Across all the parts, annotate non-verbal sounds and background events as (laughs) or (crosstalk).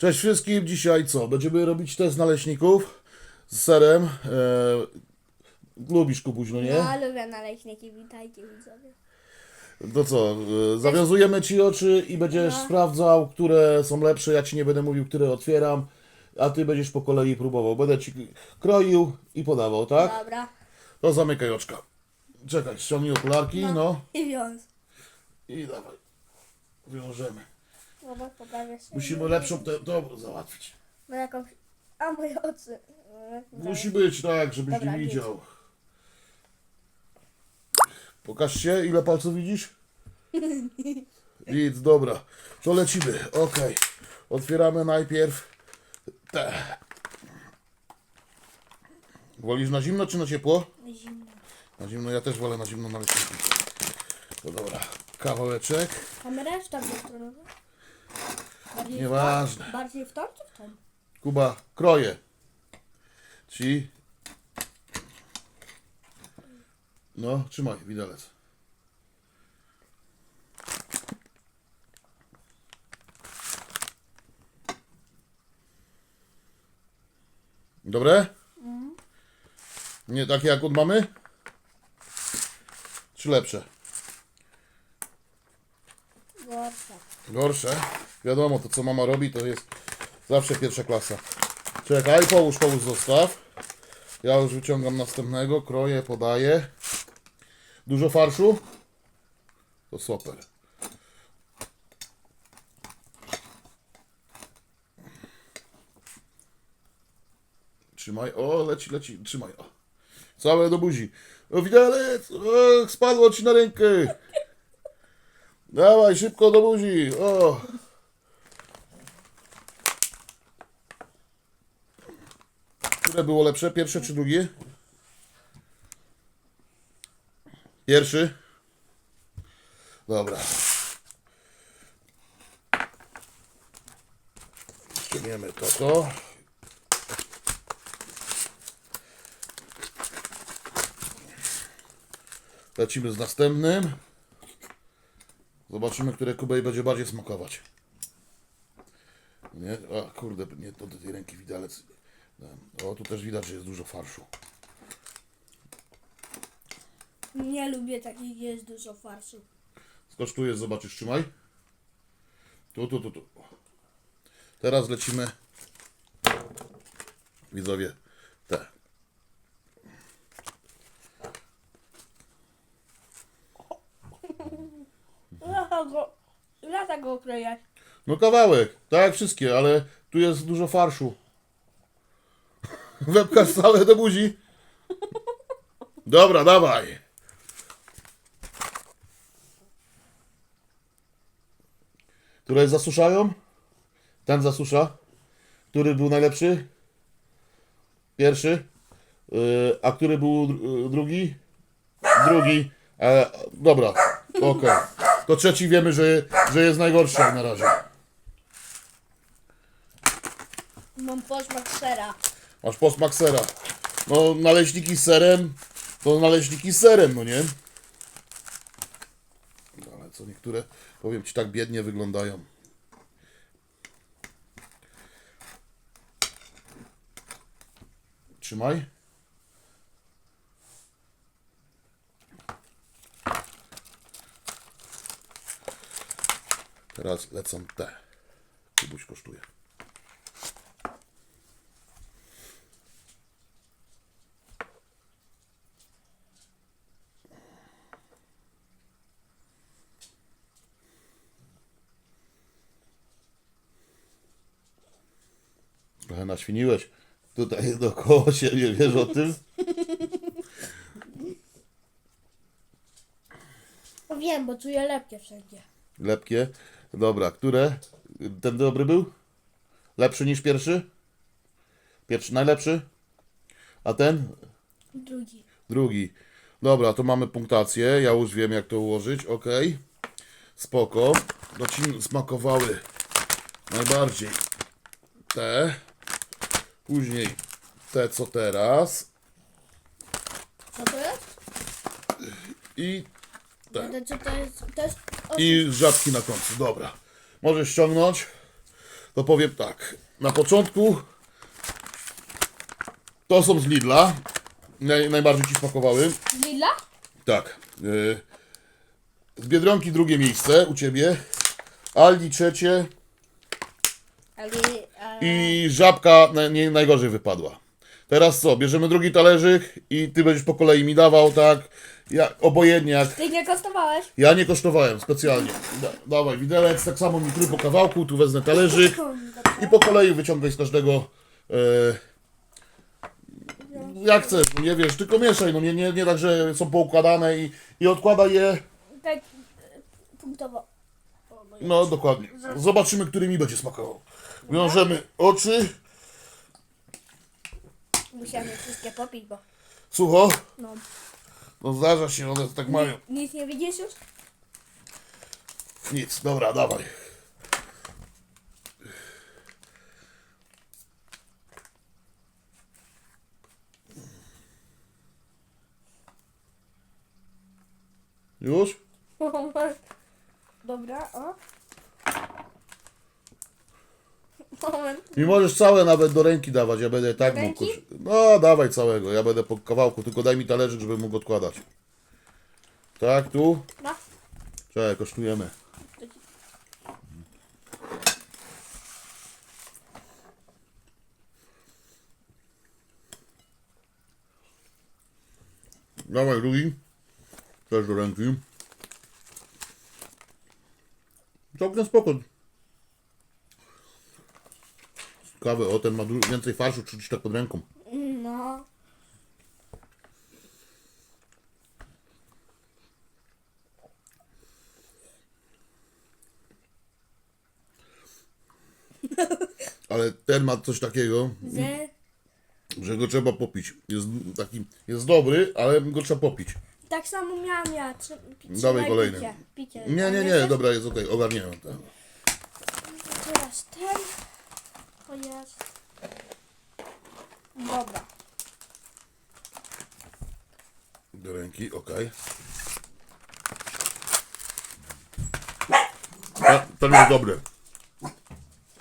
Cześć wszystkim, dzisiaj co? Będziemy robić test naleśników z serem. E, lubisz Kubuś, no nie? No, lubię naleśniki, witajcie widzowie. To co, e, zawiązujemy Ci oczy i będziesz No. sprawdzał, które są lepsze. Ja Ci nie będę mówił, które otwieram, a Ty będziesz po kolei próbował. Będę Ci kroił i podawał, tak? Dobra. To zamykaj oczka. Czekaj, ściągnij okularki, no, I wiąz. i dawaj. Wiążemy. Się. Musimy lepszą tę dobrą załatwić. No jakąś... A moje oczy. Musi być tak, żebyś Dobra, nie git. widział. Pokaż się, ile palców widzisz? (laughs) Nic, dobra. To lecimy, okej. Otwieramy najpierw te. Wolisz na zimno czy na ciepło? Zimno. Na zimno, ja też wolę na zimno naleśniki. To dobra, kawałeczek. Kamera w tamtą stronę? Bardziej w Nieważne. tą? Bardziej w tą czy w tą? Kuba, kroję. Ci. No, trzymaj, widelec. Dobre? Nie takie jak od mamy? Czy lepsze? Gorsze. Gorsze. Wiadomo, to co mama robi, to jest zawsze pierwsza klasa. Czekaj, połóż, połóż, zostaw. Ja już wyciągam następnego, kroję, podaję. Dużo farszu? To super. Trzymaj, o, leci, leci, trzymaj, o. Całe do buzi. O, widelec, o, spadło ci na rękę. Dawaj, szybko do buzi. O. Które było lepsze? Pierwsze czy drugie? Pierwszy. Dobra. Ściągniemy to, to. Lecimy z następnym. Zobaczymy, które Kubej będzie bardziej smakować. Nie? A kurde, nie to do tej ręki widelec. O, tu też widać, że jest dużo farszu. Nie lubię takich, jest dużo farszu. Skosztujesz, zobaczysz, trzymaj. Tu, tu, tu, tu. Teraz lecimy. Widzowie, te. Lata go... Lata go. No kawałek, tak jak wszystkie, ale tu jest dużo farszu. Wepkasz całe do buzi. Dobra, dawaj. Które zasuszają? Ten zasusza. Który był najlepszy? Pierwszy. Yy, a który był dr- drugi? Drugi. E, dobra, okej. To trzeci wiemy, że, że jest najgorszy jak na razie. Mam posmak sera. Masz posmak sera. No, naleśniki z serem, to naleśniki z serem, no nie? No, Ale co niektóre, powiem Ci, tak biednie wyglądają. Trzymaj. Teraz lecą te. Kubuś kosztuje. Trochę naświniłeś tutaj (laughs) dookoła siebie, wiesz o tym? No Wiem, bo czuję lepkie wszędzie. Lepkie. Dobra, które? Ten dobry był? Lepszy niż pierwszy? Pierwszy najlepszy? A ten? Drugi. Drugi. Dobra, to mamy punktację. Ja już wiem jak to ułożyć. Ok. Spoko. To ci smakowały najbardziej te. Później te co teraz. Co to jest? I co to jest? To jest... O, I żabki na końcu, dobra. Możesz ściągnąć. to powiem tak. Na początku to są z Lidla. Naj, najbardziej Ci smakowały. Z Lidla? Tak. y, Z Biedronki drugie miejsce u Ciebie. Aldi trzecie. Ale... I żabka nie, najgorzej wypadła. Teraz co? Bierzemy drugi talerzyk i ty będziesz po kolei mi dawał, tak? Ja, obojętnie jak. Ty nie kosztowałeś? Ja nie kosztowałem specjalnie. Da, dawaj widelec, tak samo mi trój po kawałku, tu wezmę talerzyk i po kolei wyciągaj z każdego. E, jak chcesz, no nie wiesz, tylko mieszaj, no nie, nie, nie tak, że są poukładane i, i odkładaj je. Tak e, punktowo. No dokładnie. Zobaczymy, który mi będzie smakował. Wiążemy oczy. Musiałem je wszystkie popić, bo... Sucho. No. No zdarza się, one tak mają. Nic nie widzisz już? Nic, dobra, dawaj. Już? (laughs) Dobra, o. Moment. Mi możesz całe nawet do ręki dawać, ja będę tak mógł. ręki? No, dawaj całego, ja będę po kawałku, tylko daj mi talerzyk, żeby mógł odkładać. Tak, tu? No. Czekaj, kosztujemy. Dawaj drugi. Też do ręki. Całkiem spoko. Ciekawe, o ten ma du- więcej farszu, czuć tak pod ręką. No. Ale ten ma coś takiego, Że... że go trzeba popić. Jest taki, jest dobry, ale go trzeba popić. Tak samo miałam ja. Trzy... Dawaj trzymaj kolejny. Picie. picie. Nie, nie, nie, Pamiętasz? dobra, jest okej, ogarniemy to. Teraz ten. O jest. Dobra. Do ręki, okej. Okay. Ten jest dobry.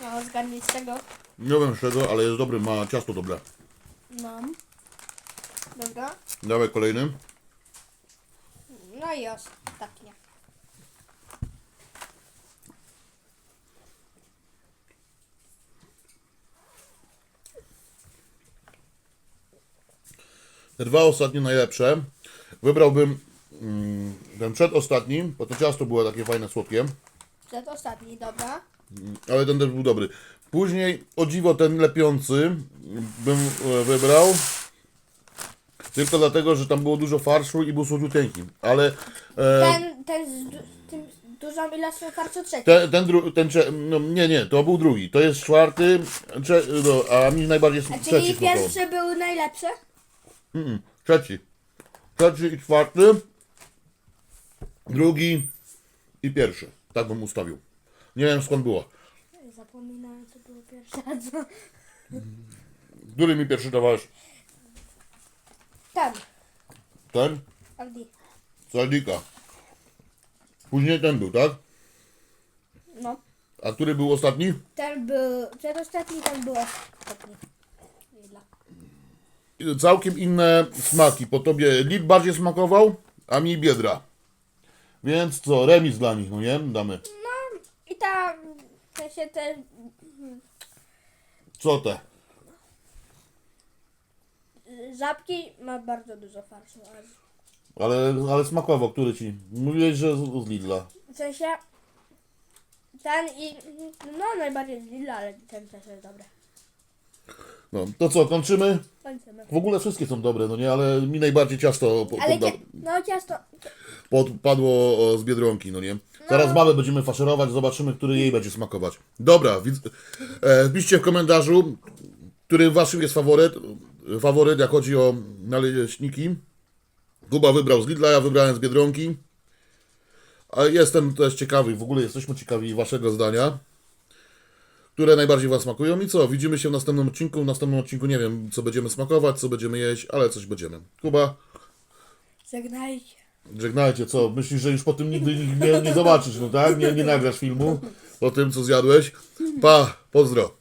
No, zgadnij z tego. Nie wiem z czego, ale jest dobry, ma ciasto dobre. No. Dobra. Dawaj kolejny. No i ostatnie. Te dwa ostatnie najlepsze. Wybrałbym mm, ten przedostatni, bo to ciasto było takie fajne, słodkie. Przed ostatni, dobra. Ale ten też był dobry. Później, o dziwo, ten lepiący bym e, wybrał. Tylko dlatego, że tam było dużo farszu i był słodziuteńki. Ale e, Ten, ten z, du- tym dużą ilością farcu trzeci. ten, ten, dru, ten cze- no, nie, nie, to był drugi. To jest czwarty, cze, no, a mi najbardziej A trzeci czyli smakował. pierwszy był najlepszy? Mm, trzeci. Trzeci i czwarty. Drugi i pierwszy. Tak bym ustawił. Nie wiem skąd było. Zapominałem, co było pierwsze. Który mi pierwszy dawałeś? Ten. Ten? Aldi. Saldika. Później ten był, tak? No. A który był ostatni? Ten był przedostatni, ten był ostatni. Całkiem inne smaki. Po tobie lip bardziej smakował, a mi biedra. Więc co, remis dla nich, no nie? Damy. No i tam te się te Co te? żabki ma bardzo dużo farszu. ale Ale, ale smakował, który ci? Mówiłeś, że z, z Lidla. W sensie ten i no najbardziej z Lidla, ale ten też jest dobry. No, to co, kończymy? Kończymy. W ogóle wszystkie są dobre, no nie? Ale mi najbardziej ciasto po, Ale podda- cie, no ciasto, podpadło o, z Biedronki, no nie? Teraz mamy będziemy faszerować, zobaczymy, który jej będzie smakować. Dobra, widz, e, wpiszcie w komentarzu, który waszym jest faworyt, faworyt, jak chodzi o naleśniki. Kuba wybrał z Lidla, ja wybrałem z Biedronki. A jestem też ciekawy, w ogóle jesteśmy ciekawi waszego zdania. Które najbardziej was smakują i co? Widzimy się w następnym odcinku. W następnym odcinku nie wiem, co będziemy smakować, co będziemy jeść, ale coś będziemy. Kuba, żegnajcie. Żegnajcie, co? Myślisz, że już po tym nigdy nie, nie zobaczysz, no tak? Nie, nie nagrasz filmu? po tym, co zjadłeś. Pa, pozdro.